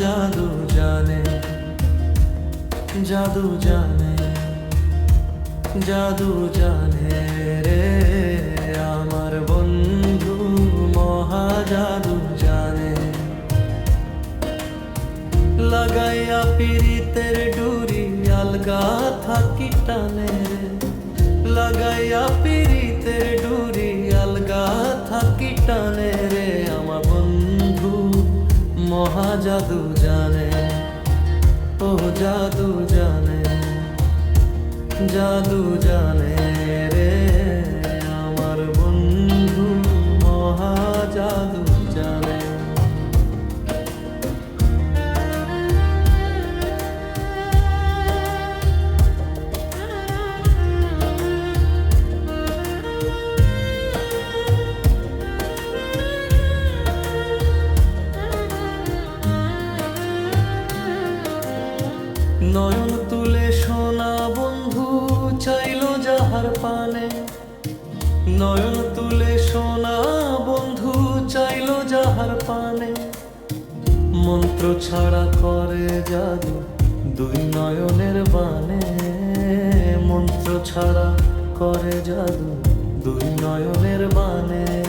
জাদু জানে জাদু জানে জাদু জানে রে। আমার বন্ধু মহা জাদু জানে। লাগাইয়া পিরিতের ডুরি আলগা থাকি টানে। লাগাইয়া পিরিতের ডুরি আলগা থাকি টানে। মহা জাদু জানে ও জাদু জানে জাদু জানে রে আমার বন্ধু মহা জাদু জানে। নয়ন তুলে সোনা বন্ধু চাইলো যাহার পানে। নয়ন তুলে সোনা বন্ধু চাইল যাহার পানে। মন্ত্র ছাড়া করে জাদু দুই নয়নের বানে। মন্ত্র ছাড়া করে জাদু দুই নয়নের বানে।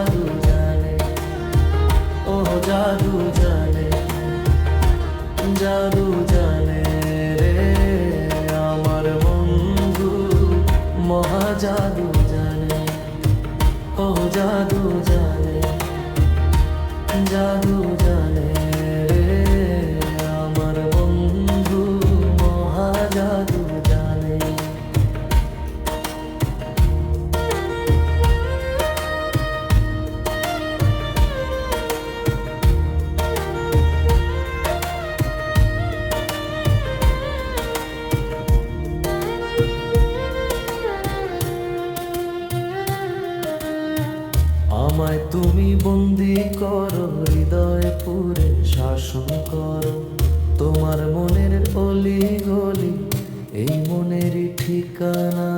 জাদু জানে ও জাদু জানে জাদু জানে রে আমার বন্ধু, মহা জাদু জানে ও জাদু তুমি বন্দি করো হৃদয় পুরে শাসন করো। তোমার মনের অলি গলি এই মনের ঠিকানা